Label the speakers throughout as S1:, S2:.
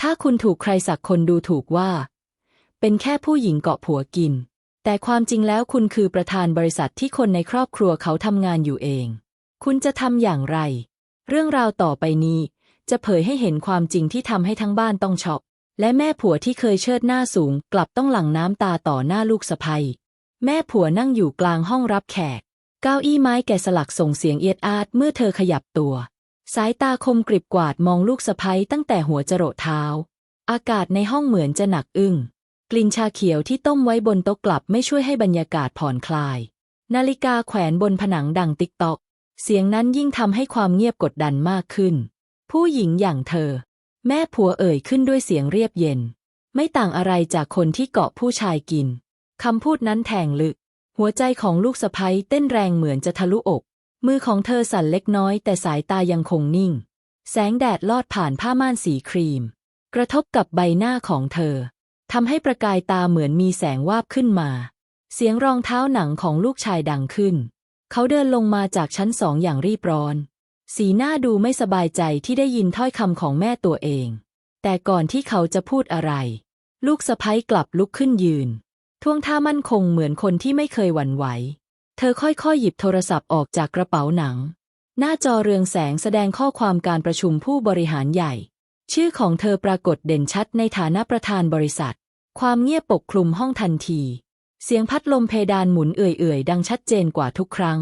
S1: ถ้าคุณถูกใครสักคนดูถูกว่า เป็นแค่ผู้หญิงเกาะผัวกิน แต่ความจริงแล้วคุณคือประธานบริษัทที่คนในครอบครัวเขาทำงานอยู่เอง คุณจะทำอย่างไร เรื่องราวต่อไปนี้ จะเผยให้เห็นความจริงที่ทำให้ทั้งบ้านต้องช็อกและแม่ผัวที่เคยเชิดหน้าสูง กลับต้องหลั่งน้ำตาต่อหน้าลูกสะใภ้แม่ผัวนั่งอยู่กลางห้องรับแขก เก้าอี้ไม้แกะสลักส่งเสียงเอียดอาดเมื่อเธอขยับตัว สายตาคมกริบกวาดมองลูกสะใภ้ตั้งแต่หัวจรดเท้า อากาศในห้องเหมือนจะหนักอึ้ง กลิ่นชาเขียวที่ต้มไว้บนโต๊ะกลับไม่ช่วยให้บรรยากาศผ่อนคลาย นาฬิกาแขวนบนผนังดังติ๊กตอก เสียงนั้นยิ่งทำให้ความเงียบกดดันมากขึ้น ผู้หญิงอย่างเธอ แม่ผัวเอ่ยขึ้นด้วยเสียงเรียบเย็น ไม่ต่างอะไรจากคนที่เกาะผู้ชายกินคำพูดนั้นแทงลึก หัวใจของลูกสะใภ้เต้นแรงเหมือนจะทะลุอก มือของเธอสั่นเล็กน้อยแต่สายตายังคงนิ่ง แสงแดดลอดผ่านผ้าม่านสีครีม กระทบกับใบหน้าของเธอทำให้ประกายตาเหมือนมีแสงวาบขึ้นมา เสียงรองเท้าหนังของลูกชายดังขึ้น เขาเดินลงมาจากชั้นสองอย่างรีบร้อน สีหน้าดูไม่สบายใจที่ได้ยินถ้อยคำของแม่ตัวเอง แต่ก่อนที่เขาจะพูดอะไร ลูกสะพ้ยกลับลุกขึ้นยืน ท่วงท่ามั่นคงเหมือนคนที่ไม่เคยหวั่นไหว เธอค่อยๆ หยิบโทรศัพท์ออกจากกระเป๋าหนัง หน้าจอเรืองแสงแสดงข้อความการประชุมผู้บริหารใหญ่ ชื่อของเธอปรากฏเด่นชัดในฐานะประธานบริษัท ความเงียบปกคลุมห้องทันที เสียงพัดลมเพดานหมุนเอื่อยๆ ดังชัดเจนกว่าทุกครั้ง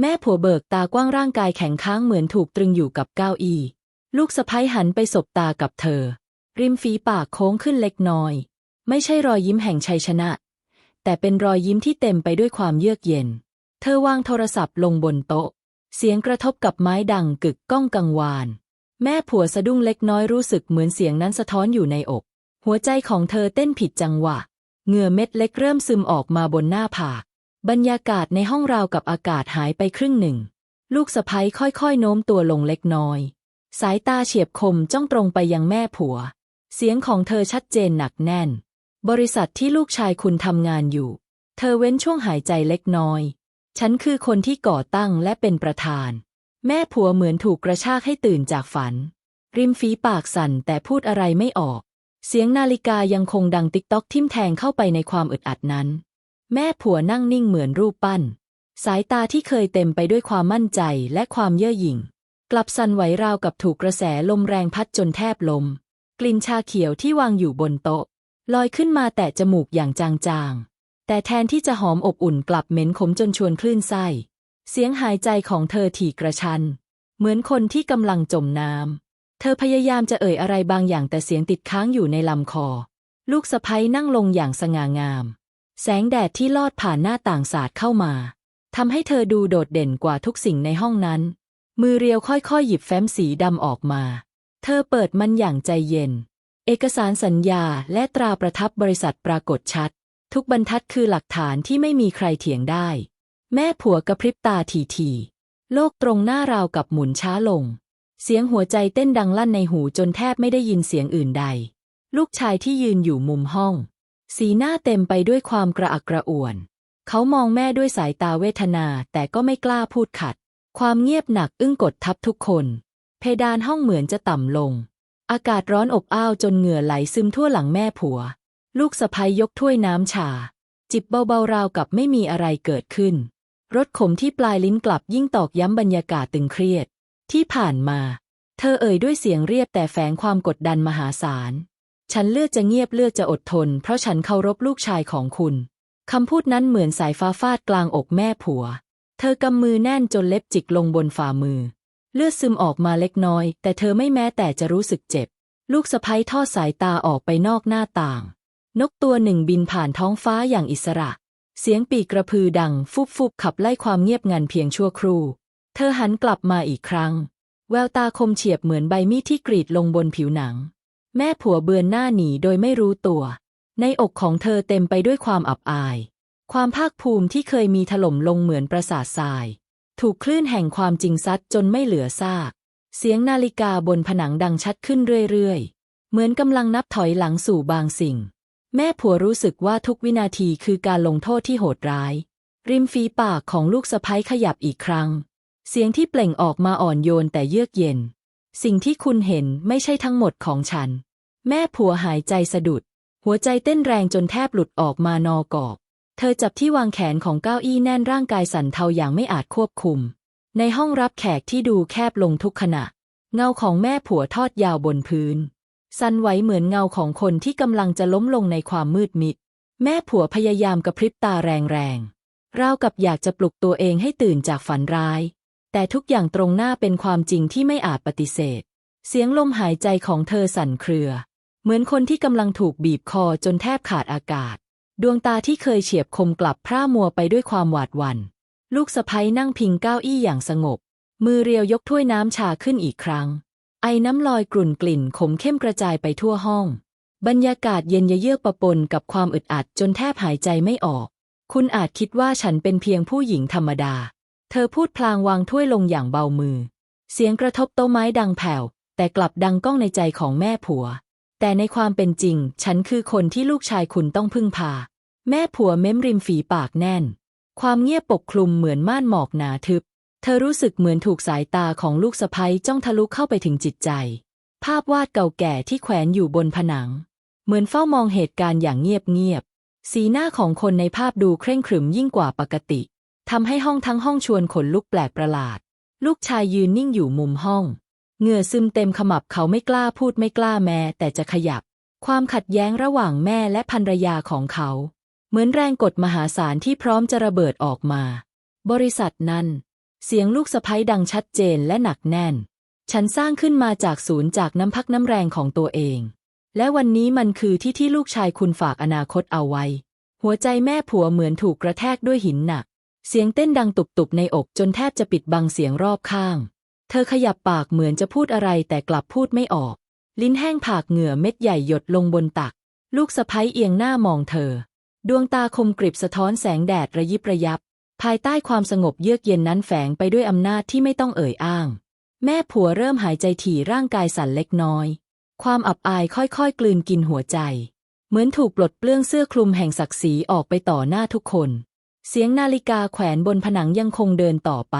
S1: แม่ผัวเบิกตากว้างร่างกายแข็งค้างเหมือนถูกตรึงอยู่กับเก้าอี้ ลูกสะพ้ยหันไปสบตากับเธอ ริมฝีปากโค้งขึ้นเล็กน้อย ไม่ใช่รอยยิ้มแห่งชัยชนะ แต่เป็นรอยยิ้มที่เต็มไปด้วยความเยือกเย็น เธอวางโทรศัพท์ลงบนโต๊ะ เสียงกระทบกับไม้ดังกึกก้องกังวาน แม่ผัวสะดุ้งเล็กน้อยรู้สึกเหมือนเสียงนั้นสะท้อนอยู่ในอก หัวใจของเธอเต้นผิดจังหวะ เหงื่อเม็ดเล็กเริ่มซึมออกมาบนหน้าผาก บรรยากาศในห้องราวกับอากาศหายไปครึ่งหนึ่ง ลูกสะพ้ยค่อยๆ โน้มตัวลงเล็กน้อย สายตาเฉียบคมจ้องตรงไปยังแม่ผัว เสียงของเธอชัดเจนหนักแน่น บริษัทที่ลูกชายคุณทำงานอยู่ เธอเว้นช่วงหายใจเล็กน้อย ฉันคือคนที่ก่อตั้งและเป็นประธาน แม่ผัวเหมือนถูกกระชากให้ตื่นจากฝัน ริมฝีปากสั่นแต่พูดอะไรไม่ออก เสียงนาฬิกายังคงดังติ๊กต๊อกทิ่มแทงเข้าไปในความอึดอัดนั้น แม่ผัวนั่งนิ่งเหมือนรูปปั้น สายตาที่เคยเต็มไปด้วยความมั่นใจและความเย่อหยิ่ง กลับสั่นไหวราวกับถูกกระแสลมแรงพัดจนแทบลม กลิ่นชาเขียวที่วางอยู่บนโต๊ะ ลอยขึ้นมาแตะจมูกอย่างจางๆ แต่แทนที่จะหอมอบอุ่นกลับเหม็นขมจนชวนคลื่นไส้ เสียงหายใจของเธอถี่กระชัน เหมือนคนที่กำลังจมน้ำ เธอพยายามจะเอ่ยอะไรบางอย่างแต่เสียงติดค้างอยู่ในลำคอ ลูกสะพ้ยนั่งลงอย่างสง่างาม แสงแดดที่ลอดผ่านหน้าต่างสาดเข้ามาทำให้เธอดูโดดเด่นกว่าทุกสิ่งในห้องนั้น มือเรียวค่อยๆ หยิบแฟ้มสีดำออกมา เธอเปิดมันอย่างใจเย็น เอกสารสัญญาและตราประทับบริษัทปรากฏชัด ทุกบรรทัดคือหลักฐานที่ไม่มีใครเถียงได้ แม่ผัวกระพริบตาทีๆโลกตรงหน้าราวกับหมุนช้าลง เสียงหัวใจเต้นดังลั่นในหูจนแทบไม่ได้ยินเสียงอื่นใด ลูกชายที่ยืนอยู่มุมห้อง สีหน้าเต็มไปด้วยความกระอักกระอ่วน เขามองแม่ด้วยสายตาเวทนาแต่ก็ไม่กล้าพูดขัด ความเงียบหนักอึ้งกดทับทุกคน เพดานห้องเหมือนจะต่ำลง อากาศร้อนอบอ้าวจนเหงื่อไหลซึมทั่วหลังแม่ผัว ลูกสะพ้ยยกถ้วยน้ำชา จิบเบาๆราวกับไม่มีอะไรเกิดขึ้น รสขมที่ปลายลิ้นกลับยิ่งตอกย้ำบรรยากาศตึงเครียด ที่ผ่านมา เธอเอ่ยด้วยเสียงเรียบแต่แฝงความกดดันมหาศาล ฉันเลือกจะเงียบเลือกจะอดทน เพราะฉันเคารพลูกชายของคุณ คำพูดนั้นเหมือนสายฟ้าฟาดกลางอกแม่ผัว เธอกำมือแน่นจนเล็บจิกลงบนฝ่ามือ เลือดซึมออกมาเล็กน้อย แต่เธอไม่แม้แต่จะรู้สึกเจ็บ ลูกสะพ้ยทอดสายตาออกไปนอกหน้าต่าง นกตัวหนึ่งบินผ่านท้องฟ้าอย่างอิสระ เสียงปีกกระพือดังฟุบฟุบขับไล่ความเงียบงันเพียงชั่วครู่ เธอหันกลับมาอีกครั้ง แววตาคมเฉียบเหมือนใบมีดที่กรีดลงบนผิวหนัง แม่ผัวเบือนหน้าหนีโดยไม่รู้ตัว ในอกของเธอเต็มไปด้วยความอับอาย ความภาคภูมิที่เคยมีถล่มลงเหมือนประสาททราย ถูกคลื่นแห่งความจริงซัดจนไม่เหลือซาก เสียงนาฬิกาบนผนังดังชัดขึ้นเรื่อยๆ เหมือนกำลังนับถอยหลังสู่บางสิ่ง แม่ผัวรู้สึกว่าทุกวินาทีคือการลงโทษที่โหดร้าย ริมฝีปากของลูกสะพ้ยขยับอีกครั้ง เสียงที่เปล่งออกมาอ่อนโยนแต่เยือกเย็น สิ่งที่คุณเห็นไม่ใช่ทั้งหมดของฉัน แม่ผัวหายใจสะดุด หัวใจเต้นแรงจนแทบหลุดออกมานอกอกเธอจับที่วางแขนของเก้าอี้แน่นร่างกายสั่นเทาอย่างไม่อาจควบคุม ในห้องรับแขกที่ดูแคบลงทุกขณะ เงาของแม่ผัวทอดยาวบนพื้น สั่นไหวเหมือนเงาของคนที่กำลังจะล้มลงในความมืดมิด แม่ผัวพยายามกระพริบตาแรงๆราวกับอยากจะปลุกตัวเองให้ตื่นจากฝันร้าย แต่ทุกอย่างตรงหน้าเป็นความจริงที่ไม่อาจปฏิเสธ เสียงลมหายใจของเธอสั่นเครือ เหมือนคนที่กำลังถูกบีบคอจนแทบขาดอากาศ ดวงตาที่เคยเฉียบคมกลับพร่ามัวไปด้วยความหวาดหวัน่น ลูกสะพ้ยนั่งพิงเก้าอี้อย่างสงบ มือเรียวยกถ้วยน้ำชาขึ้นอีกครั้ง ไอ้น้ำลอยกลุ่นกลิ่นขมเข้มกระจายไปทั่วห้อง บรรยากาศเย็นเยือกประปนกับความอึดอัดจนแทบหายใจไม่ออก คุณอาจคิดว่าฉันเป็นเพียงผู้หญิงธรรมดา เธอพูดพลางวางถ้วยลงอย่างเบามือ เสียงกระทบโต๊ะไม้ดังแผ่ว แต่กลับดังก้องในใจของแม่ผัว แต่ในความเป็นจริง ฉันคือคนที่ลูกชายคุณต้องพึ่งพา แม่ผัวเม้มริมฝีปากแน่น ความเงียบปกคลุมเหมือนม่านหมอกหนาทึบ เธอรู้สึกเหมือนถูกสายตาของลูกสะใภ้จ้องทะลุเข้าไปถึงจิตใจ ภาพวาดเก่าแก่ที่แขวนอยู่บนผนัง เหมือนเฝ้ามองเหตุการณ์อย่างเงียบๆ สีหน้าของคนในภาพดูเคร่งขรึมยิ่งกว่าปกติทำให้ห้องทั้งห้องชวนขนลุกแปลกประหลาด ลูกชายยืนนิ่งอยู่มุมห้อง เหงื่อซึมเต็มขมับเขาไม่กล้าพูดไม่กล้าแม้แต่จะขยับ ความขัดแย้งระหว่างแม่และภรรยาของเขา เหมือนแรงกดมหาศาลที่พร้อมจะระเบิดออกมา บริษัทนั้น เสียงลูกสะพ้ยดังชัดเจนและหนักแน่น ฉันสร้างขึ้นมาจากศูนย์จากน้ำพักน้ำแรงของตัวเอง และวันนี้มันคือที่ที่ลูกชายคุณฝากอนาคตเอาไว้ หัวใจแม่ผัวเหมือนถูกกระแทกด้วยหินหนัก เสียงเต้นดังตุบๆในอกจนแทบจะปิดบังเสียงรอบข้าง เธอขยับปากเหมือนจะพูดอะไรแต่กลับพูดไม่ออก ลิ้นแห้งผากเหงื่อเม็ดใหญ่หยดลงบนตัก ลูกสะพ้ยเอียงหน้ามองเธอ ดวงตาคมกริบสะท้อนแสงแดดระยิบระยับ ภายใต้ความสงบเยือกเย็นนั้นแฝงไปด้วยอำนาจที่ไม่ต้องเอ่ยอ้าง แม่ผัวเริ่มหายใจถี่ร่างกายสั่นเล็กน้อย ความอับอายค่อยๆ กลืนกินหัวใจ เหมือนถูกปลดเปลื้องเสื้อคลุมแห่งศักดิ์ศรีออกไปต่อหน้าทุกคน เสียงนาฬิกาแขวนบนผนังยังคงเดินต่อไป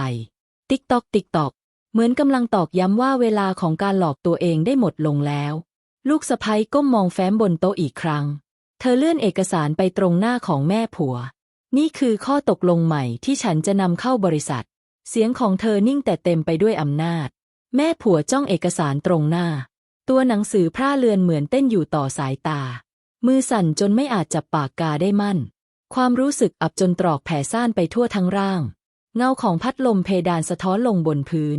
S1: ติ๊กตอกติ๊กตอก เหมือนกำลังตอกย้ำว่าเวลาของการหลอกตัวเองได้หมดลงแล้ว ลูกสะพ้ยก้มมองแฟ้มบนโต๊ะอีกครั้ง เธอเลื่อนเอกสารไปตรงหน้าของแม่ผัว นี่คือข้อตกลงใหม่ที่ฉันจะนำเข้าบริษัท เสียงของเธอนิ่งแต่เต็มไปด้วยอำนาจ แม่ผัวจ้องเอกสารตรงหน้า ตัวหนังสือพร่าเลือนเหมือนเต้นอยู่ต่อสายตา มือสั่นจนไม่อาจจับปากกาได้มั่น ความรู้สึกอับจนตรอกแผ่ซ่านไปทั่วทั้งร่าง เงาของพัดลมเพดานสะท้อนลงบนพื้น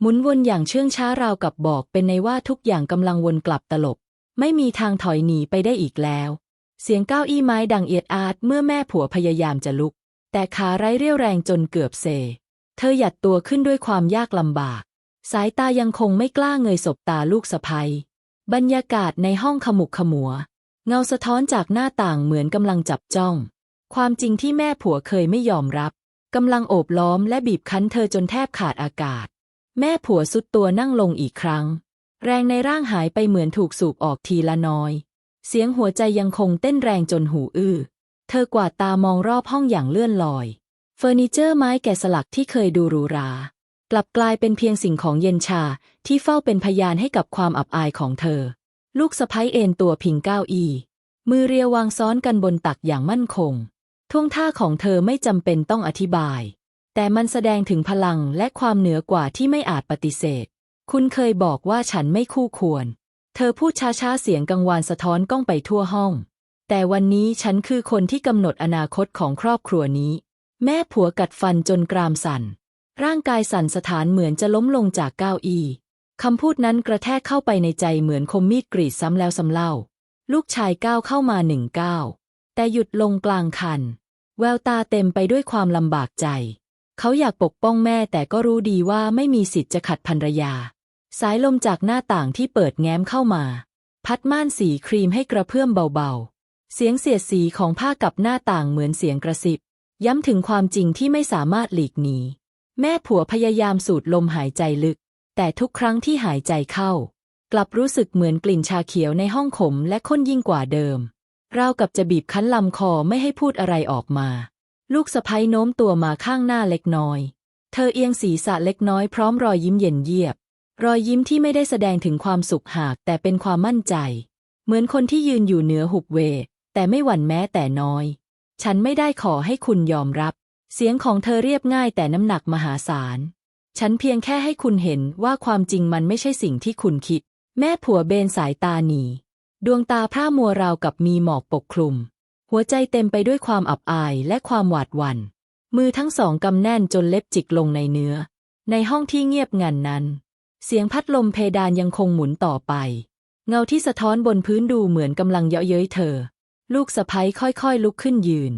S1: หมุนวนอย่างเชื่องช้าราวกับบอกเป็นในว่าทุกอย่างกำลังวนกลับตลบ ไม่มีทางถอยหนีไปได้อีกแล้ว เสียงก้าวอี้ไม้ดังเอียดอาดเมื่อแม่ผัวพยายามจะลุก แต่ขาไร้เรี่ยวแรงจนเกือบเซ เธอหยัดตัวขึ้นด้วยความยากลำบาก สายตายังคงไม่กล้าเงยสบตาลูกสะใภ้บรรยากาศในห้องขมุกขมัว เงาสะท้อนจากหน้าต่างเหมือนกำลังจับจ้อง ความจริงที่แม่ผัวเคยไม่ยอมรับกำลังโอบล้อมและบีบคั้นเธอจนแทบขาดอากาศ แม่ผัวสุดตัวนั่งลงอีกครั้ง แรงในร่างหายไปเหมือนถูกสูบออกทีละน้อย เสียงหัวใจยังคงเต้นแรงจนหูอื้อ เธอกวาดตามองรอบห้องอย่างเลื่อนลอย เฟอร์นิเจอร์ไม้แกะสลักที่เคยดูหรูหรา กลับกลายเป็นเพียงสิ่งของเย็นชาที่เฝ้าเป็นพยานให้กับความอับอายของเธอ ลูกสะพ้ยเอนตัวพิงเก้าอี้ มือเรียววางซ้อนกันบนตักอย่างมั่นคง ท่วงท่าของเธอไม่จำเป็นต้องอธิบาย แต่มันแสดงถึงพลังและความเหนือกว่าที่ไม่อาจปฏิเสธ คุณเคยบอกว่าฉันไม่คู่ควร เธอพูดช้าๆเสียงกังวานสะท้อนก้องไปทั่วห้อง แต่วันนี้ฉันคือคนที่กำหนดอนาคตของครอบครัวนี้ แม่ผัวกัดฟันจนกรามสั่น ร่างกายสั่นสถานเหมือนจะล้มลงจากเก้าอี้คำพูดนั้นกระแทกเข้าไปในใจเหมือนคมมีดกรีดซ้ำแล้วซ้ำเล่า ลูกชายก้าวเข้ามาหนึ่งก้าวแต่หยุดลงกลางคัน แววตาเต็มไปด้วยความลำบากใจ เขาอยากปกป้องแม่แต่ก็รู้ดีว่าไม่มีสิทธิ์จะขัดภรรยา สายลมจากหน้าต่างที่เปิดแง้มเข้ามา พัดม่านสีครีมให้กระเพื่อมเบาๆ เสียงเสียดสีของผ้ากับหน้าต่างเหมือนเสียงกระซิบ ย้ำถึงความจริงที่ไม่สามารถหลีกหนี แม่ผัวพยายามสูดลมหายใจลึก แต่ทุกครั้งที่หายใจเข้า กลับรู้สึกเหมือนกลิ่นชาเขียวในห้องขมและข้นยิ่งกว่าเดิมราวกับจะบีบคั้นลำคอไม่ให้พูดอะไรออกมา ลูกสะพ้ยโน้มตัวมาข้างหน้าเล็กน้อย เธอเอียงศีรษะเล็กน้อยพร้อมรอยยิ้มเย็นเยียบ รอยยิ้มที่ไม่ได้แสดงถึงความสุขหากแต่เป็นความมั่นใจ เหมือนคนที่ยืนอยู่เหนือหุบเว แต่ไม่หวั่นแม้แต่น้อย ฉันไม่ได้ขอให้คุณยอมรับ เสียงของเธอเรียบง่ายแต่น้ำหนักมหาศาล ฉันเพียงแค่ให้คุณเห็นว่าความจริงมันไม่ใช่สิ่งที่คุณคิด แม่ผัวเบนสายตาหนี ดวงตาพร่ามัวราวกับมีหมอกปกคลุม หัวใจเต็มไปด้วยความอับอายและความหวาดหวัน่น มือทั้งสองกำแน่นจนเล็บจิกลงในเนื้อ ในห้องที่เงียบงันนั้น เสียงพัดลมเพดานยังคงหมุนต่อไป เงาที่สะท้อนบนพื้นดูเหมือนกำลังเยาะเย้ยเธอ ลูกสะพ้ยค่อยๆ ลุกขึ้นยืน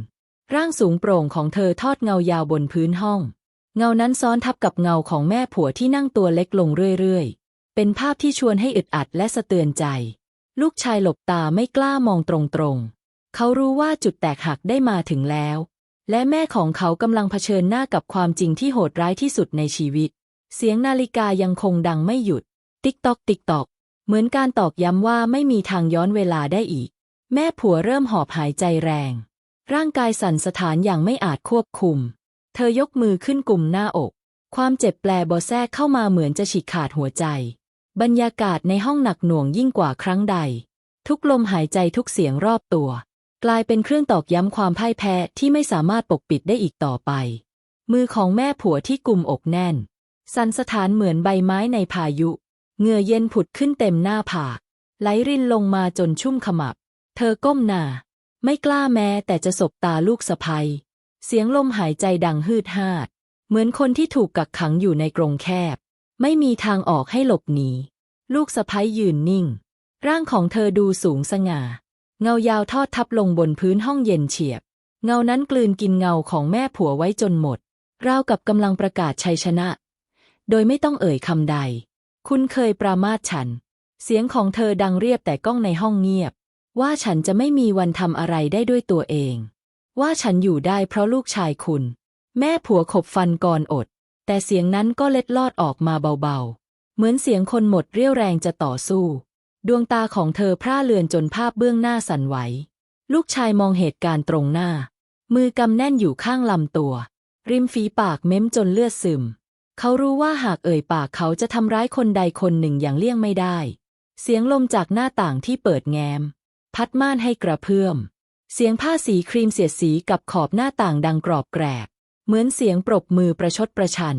S1: ร่างสูงโปร่งของเธอทอดเงายาวบนพื้นห้อง เงานั้นซ้อนทับกับเงาของแม่ผัวที่นั่งตัวเล็กลงเรื่อยๆ เป็นภาพที่ชวนให้อึดอัดและสะเตือนใจ ลูกชายหลบตาไม่กล้ามองตรงๆ เขารู้ว่าจุดแตกหักได้มาถึงแล้ว และแม่ของเขากำลังเผชิญหน้ากับความจริงที่โหดร้ายที่สุดในชีวิต เสียงนาฬิกายังคงดังไม่หยุด ติ๊กตอกติ๊กตอก เหมือนการตอกย้ำว่าไม่มีทางย้อนเวลาได้อีก แม่ผัวเริ่มหอบหายใจแรง ร่างกายสั่นสะท้านอย่างไม่อาจควบคุม เธอยกมือขึ้นกลุ่มหน้าอก ความเจ็บแปลบอแทรกเข้ามาเหมือนจะฉีกขาดหัวใจ บรรยากาศในห้องหนักหน่วงยิ่งกว่าครั้งใด ทุกลมหายใจทุกเสียงรอบตัว กลายเป็นเครื่องตอกย้ำความพ่ายแพ้ที่ไม่สามารถปกปิดได้อีกต่อไป มือของแม่ผัวที่กลุ่มอกแน่น สั่นสะท้านเหมือนใบไม้ในพายุ เงื่อเย็นผุดขึ้นเต็มหน้าผาก ไหลรินลงมาจนชุ่มขมับ เธอก้มหน้า ไม่กล้าแม้แต่จะสบตาลูกสะพ้ยเสียงลมหายใจดังฮืดฮาด เหมือนคนที่ถูกกักขังอยู่ในกรงแคบ ไม่มีทางออกให้หลบหนี ลูกสะพ้ยยืนนิ่ง ร่างของเธอดูสูงสง่า เงายาวทอดทับลงบนพื้นห้องเย็นเฉียบ เงานั้นกลืนกินเงาของแม่ผัวไว้จนหมด ราวกับกำลังประกาศชัยชนะ โดยไม่ต้องเอ่ยคำใด คุณเคยปรามาสฉัน เสียงของเธอดังเรียบแต่ก้องในห้องเงียบ ว่าฉันจะไม่มีวันทำอะไรได้ด้วยตัวเอง ว่าฉันอยู่ได้เพราะลูกชายคุณ แม่ผัวขบฟันก่อนอด แต่เสียงนั้นก็เล็ดลอดออกมาเบาๆ เหมือนเสียงคนหมดเรี่ยวแรงจะต่อสู้ ดวงตาของเธอพร่าเลือนจนภาพเบื้องหน้าสั่นไหว ลูกชายมองเหตุการณ์ตรงหน้า มือกำแน่นอยู่ข้างลำตัว ริมฝีปากเม้มจนเลือดซึม เขารู้ว่าหากเอ่ยปากเขาจะทำร้ายคนใดคนหนึ่งอย่างเลี่ยงไม่ได้ เสียงลมจากหน้าต่างที่เปิดแง้ม พัดม่านให้กระเพื่อม เสียงผ้าสีครีมเสียดสีกับขอบหน้าต่างดังกรอบแกรบ เหมือนเสียงปรบมือประชดประชัน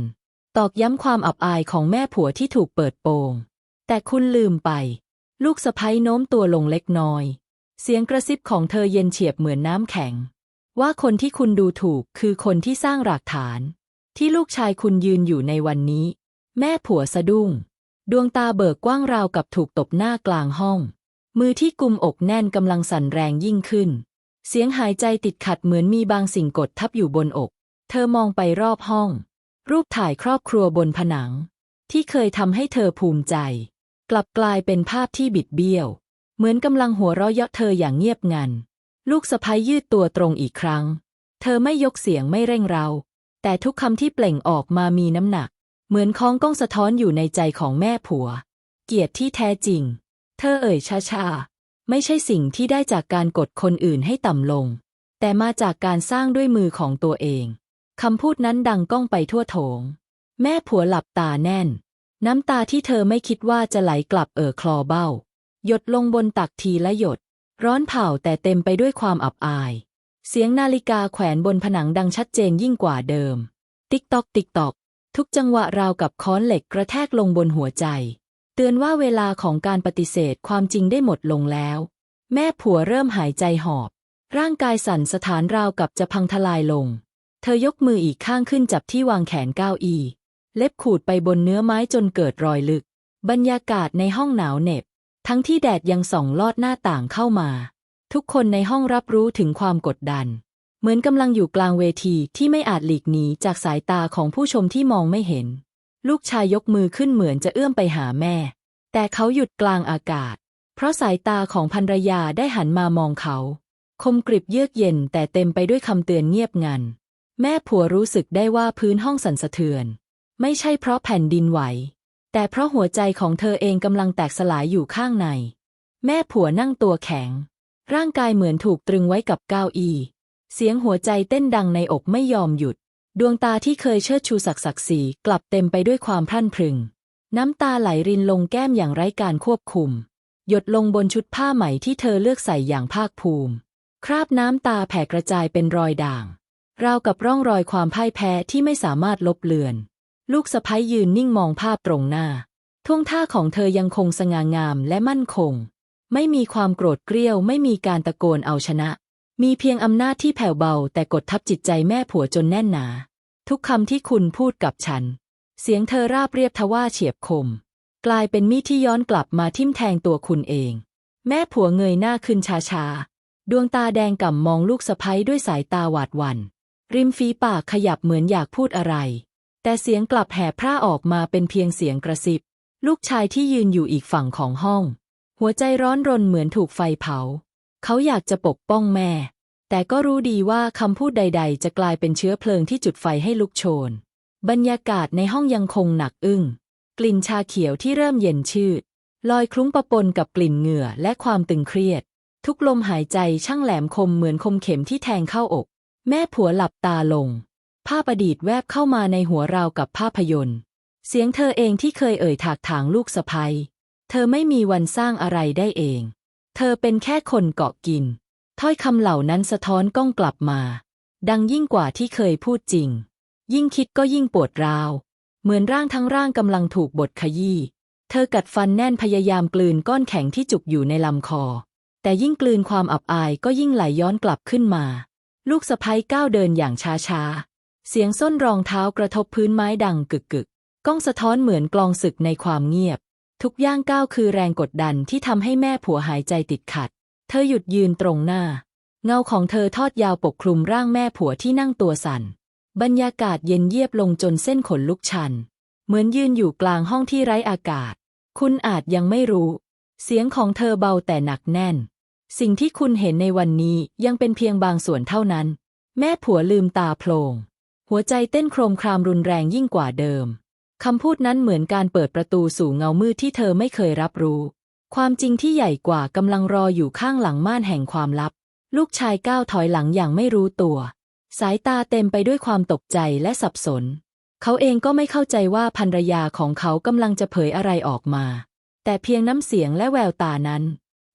S1: ตอกย้ำความอับอายของแม่ผัวที่ถูกเปิดโปง แต่คุณลืมไป ลูกสะพ้ยโน้มตัวลงเล็กน้อย เสียงกระซิบของเธอเย็นเฉียบเหมือนน้ำแข็ง ว่าคนที่คุณดูถูกคือคนที่สร้างหลักฐาน ที่ลูกชายคุณยืนอยู่ในวันนี้ แม่ผัวสะดุ้ง ดวงตาเบิกกว้างราวกับถูกตบหน้ากลางห้อง มือที่กุมอกแน่นกำลังสั่นแรงยิ่งขึ้น เสียงหายใจติดขัดเหมือนมีบางสิ่งกดทับอยู่บนอก เธอมองไปรอบห้อง รูปถ่ายครอบครัวบนผนัง ที่เคยทำให้เธอภูมิใจ กลับกลายเป็นภาพที่บิดเบี้ยว เหมือนกำลังหัวเราะเยาะเธออย่างเงียบงัน ลูกสะพ้ยยืดตัวตรงอีกครั้ง เธอไม่ยกเสียงไม่เร่งเรา แต่ทุกคำที่เปล่งออกมามีน้ำหนัก เหมือนค้องก้องสะท้อนอยู่ในใจของแม่ผัว เกียรติที่แท้จริง เธอเอ่ยช้าๆ ไม่ใช่สิ่งที่ได้จากการกดคนอื่นให้ต่ำลง แต่มาจากการสร้างด้วยมือของตัวเองคำพูดนั้นดังก้องไปทั่วโถง แม่ผัวหลับตาแน่น น้ำตาที่เธอไม่คิดว่าจะไหลกลับเอ่อคลอเบ้า หยดลงบนตักทีละหยด ร้อนเผาแต่เต็มไปด้วยความอับอาย เสียงนาฬิกาแขวนบนผนังดังชัดเจนยิ่งกว่าเดิม ติ๊กตอก ติ๊กตอก ทุกจังหวะราวกับค้อนเหล็กกระแทกลงบนหัวใจ เตือนว่าเวลาของการปฏิเสธความจริงได้หมดลงแล้ว แม่ผัวเริ่มหายใจหอบ ร่างกายสั่นสถานราวกับจะพังทลายลง เธอยกมืออีกข้างขึ้นจับที่วางแขนก้าวอี เล็บขูดไปบนเนื้อไม้จนเกิดรอยลึก บรรยากาศในห้องหนาวเหน็บ ทั้งที่แดดยังส่องลอดหน้าต่างเข้ามา ทุกคนในห้องรับรู้ถึงความกดดัน เหมือนกำลังอยู่กลางเวทีที่ไม่อาจหลีกหนีจากสายตาของผู้ชมที่มองไม่เห็น ลูกชายยกมือขึ้นเหมือนจะเอื้อมไปหาแม่ แต่เขาหยุดกลางอากาศ เพราะสายตาของภรรยาได้หันมามองเขา คมกริบเยือกเย็นแต่เต็มไปด้วยคำเตือนเงียบงัน แม่ผัวรู้สึกได้ว่าพื้นห้องสั่นสะเทือน ไม่ใช่เพราะแผ่นดินไหว แต่เพราะหัวใจของเธอเองกำลังแตกสลายอยู่ข้างใน แม่ผัวนั่งตัวแข็ง ร่างกายเหมือนถูกตรึงไว้กับเก้าอี้ เสียงหัวใจเต้นดังในอกไม่ยอมหยุด ดวงตาที่เคยเชิดชูศักดิ์ศักดิ์ศรีกลับเต็มไปด้วยความพรั่นพรึง น้ำตาไหลรินลงแก้มอย่างไร้การควบคุม หยดลงบนชุดผ้าไหมที่เธอเลือกใส่อย่างภาคภูมิ คราบน้ำตาแผ่กระจายเป็นรอยด่าง ราวกับร่องรอยความพ่ายแพ้ที่ไม่สามารถลบเลือน ลูกสะพ้ยยืนนิ่งมองภาพตรงหน้าท่วงท่าของเธอยังคงสง่างามและมั่นคง ไม่มีความโกรธเกรี้ยวไม่มีการตะโกนเอาชนะ มีเพียงอำนาจที่แผ่วเบาแต่กดทับจิตใจแม่ผัวจนแน่นหนา ทุกคำที่คุณพูดกับฉัน เสียงเธอราบเรียบทว่าเฉียบคม กลายเป็นมีดที่ย้อนกลับมาทิ่มแทงตัวคุณเอง แม่ผัวเงยหน้าขึ้นช้าๆ ดวงตาแดงก่ำมองลูกสะพ้ยด้วยสายตาหวาดหวัน่น ริมฝีปากขยับเหมือนอยากพูดอะไร แต่เสียงกลับแห่พร่าออกมาเป็นเพียงเสียงกระซิบ ลูกชายที่ยืนอยู่อีกฝั่งของห้อง หัวใจร้อนรนเหมือนถูกไฟเผา เขาอยากจะปกป้องแม่ แต่ก็รู้ดีว่าคำพูดใด ๆ จะกลายเป็นเชื้อเพลิงที่จุดไฟให้ลุกโชน บรรยากาศในห้องยังคงหนักอึ้ง กลิ่นชาเขียวที่เริ่มเย็นชืด ลอยคลุ้งประปนกับกลิ่นเหงื่อและความตึงเครียด ทุกลมหายใจช่างแหลมคมเหมือนคมเข็มที่แทงเข้าอก แม่ผัวหลับตาลง ภาพอดีตแวบเข้ามาในหัวเรากับภาพยนตร์ เสียงเธอเองที่เคยเอ่ยถากถางลูกสะพ้ เธอไม่มีวันสร้างอะไรได้เอง เธอเป็นแค่คนเกาะกิน ถ้อยคำเหล่านั้นสะท้อนก้องกลับมา ดังยิ่งกว่าที่เคยพูดจริง ยิ่งคิดก็ยิ่งปวดร้าว เหมือนร่างทั้งร่างกำลังถูกบดขยี้ เธอกัดฟันแน่นพยายามกลืนก้อนแข็งที่จุกอยู่ในลำคอ แต่ยิ่งกลืนความอับอายก็ยิ่งไหลย้อนกลับขึ้นมา ลูกสะพ้ยก้าวเดินอย่างช้าๆ เสียงส้นรองเท้ากระทบพื้นไม้ดังกึกกึกก้องสะท้อนเหมือนกลองศึกในความเงียบ ทุกย่างก้าวคือแรงกดดันที่ทำให้แม่ผัวหายใจติดขัด เธอหยุดยืนตรงหน้า เงาของเธอทอดยาวปกคลุมร่างแม่ผัวที่นั่งตัวสั่น บรรยากาศเย็นเยียบลงจนเส้นขนลุกชัน เหมือนยืนอยู่กลางห้องที่ไร้อากาศ คุณอาจยังไม่รู้ เสียงของเธอเบาแต่หนักแน่น สิ่งที่คุณเห็นในวันนี้ยังเป็นเพียงบางส่วนเท่านั้น แม่ผัวลืมตาโพลงหัวใจเต้นโครมครามรุนแรงยิ่งกว่าเดิม คำพูดนั้นเหมือนการเปิดประตูสู่เงามืดที่เธอไม่เคยรับรู้ ความจริงที่ใหญ่กว่ากำลังรออยู่ข้างหลังม่านแห่งความลับ ลูกชายก้าวถอยหลังอย่างไม่รู้ตัว สายตาเต็มไปด้วยความตกใจและสับสน เขาเองก็ไม่เข้าใจว่าภรรยาของเขากำลังจะเผยอะไรออกมา แต่เพียงน้ำเสียงและแววตานั้น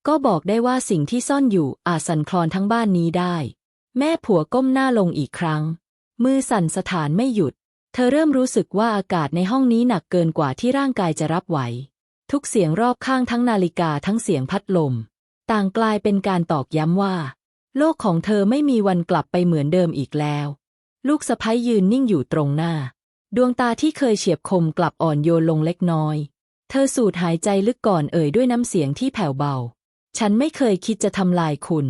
S1: ก็บอกได้ว่าสิ่งที่ซ่อนอยู่อาจสั่นคลอนทั้งบ้านนี้ได้ แม่ผัวก้มหน้าลงอีกครั้ง มือสั่นสถานไม่หยุด เธอเริ่มรู้สึกว่าอากาศในห้องนี้หนักเกินกว่าที่ร่างกายจะรับไหว ทุกเสียงรอบข้างทั้งนาฬิกาทั้งเสียงพัดลม ต่างกลายเป็นการตอกย้ำว่า โลกของเธอไม่มีวันกลับไปเหมือนเดิมอีกแล้ว ลูกสะพ้ยยืนนิ่งอยู่ตรงหน้า ดวงตาที่เคยเฉียบคมกลับอ่อนโยนลงเล็กน้อย เธอสูดหายใจลึกก่อนเอ่ยด้วยน้ำเสียงที่แผ่วเบา ฉันไม่เคยคิดจะทำลายคุณ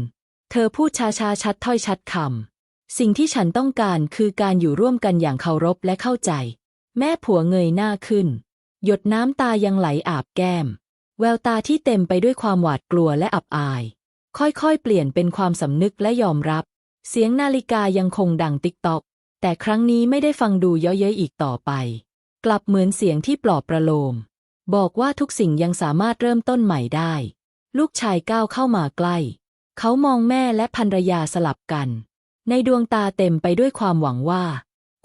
S1: เธอพูดช้าๆชัดถ้อยชัดคำ สิ่งที่ฉันต้องการคือการอยู่ร่วมกันอย่างเคารพและเข้าใจ แม่ผัวเงยหน้าขึ้น หยดน้ำตายังไหลอาบแก้ม แววตาที่เต็มไปด้วยความหวาดกลัวและอับอาย ค่อยๆ เปลี่ยนเป็นความสำนึกและยอมรับ เสียงนาฬิกายังคงดังติ๊กตอก แต่ครั้งนี้ไม่ได้ฟังดูเย้อเย้ยอีกต่อไป กลับเหมือนเสียงที่ปลอบประโลม บอกว่าทุกสิ่งยังสามารถเริ่มต้นใหม่ได้ ลูกชายก้าวเข้ามาใกล้ เขามองแม่และภรรยาสลับกัน ในดวงตาเต็มไปด้วยความหวังว่า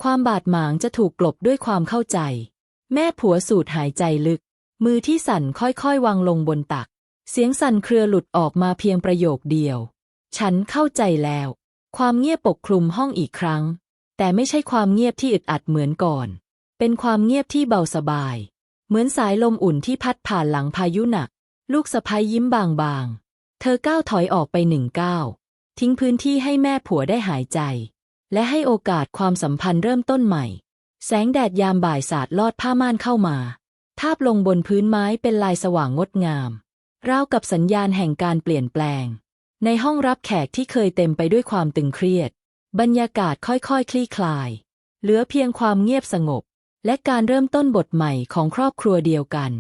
S1: ความบาดหมางจะถูกกลบด้วยความเข้าใจ แม่ผัวสูดหายใจลึก มือที่สั่นค่อยๆ วางลงบนตัก เสียงสั่นเครือหลุดออกมาเพียงประโยคเดียว ฉันเข้าใจแล้ว ความเงียบปกคลุมห้องอีกครั้ง แต่ไม่ใช่ความเงียบที่อึดอัดเหมือนก่อน เป็นความเงียบที่เบาสบาย เหมือนสายลมอุ่นที่พัดผ่านหลังพายุหนัก ลูกสะพ้ยยิ้มบางๆ เธอก้าวถอยออกไปหนึ่งก้าว ทิ้งพื้นที่ให้แม่ผัวได้หายใจ และให้โอกาสความสัมพันธ์เริ่มต้นใหม่ แสงแดดยามบ่ายสาดลอดผ้าม่านเข้ามา ทาบลงบนพื้นไม้เป็นลายสว่างงดงาม ราวกับสัญญาณแห่งการเปลี่ยนแปลง ในห้องรับแขกที่เคยเต็มไปด้วยความตึงเครียด บรรยากาศค่อยๆคลี่คลาย เหลือเพียงความเงียบสงบ และการเริ่มต้นบทใหม่ของครอบครัวเดียวกัน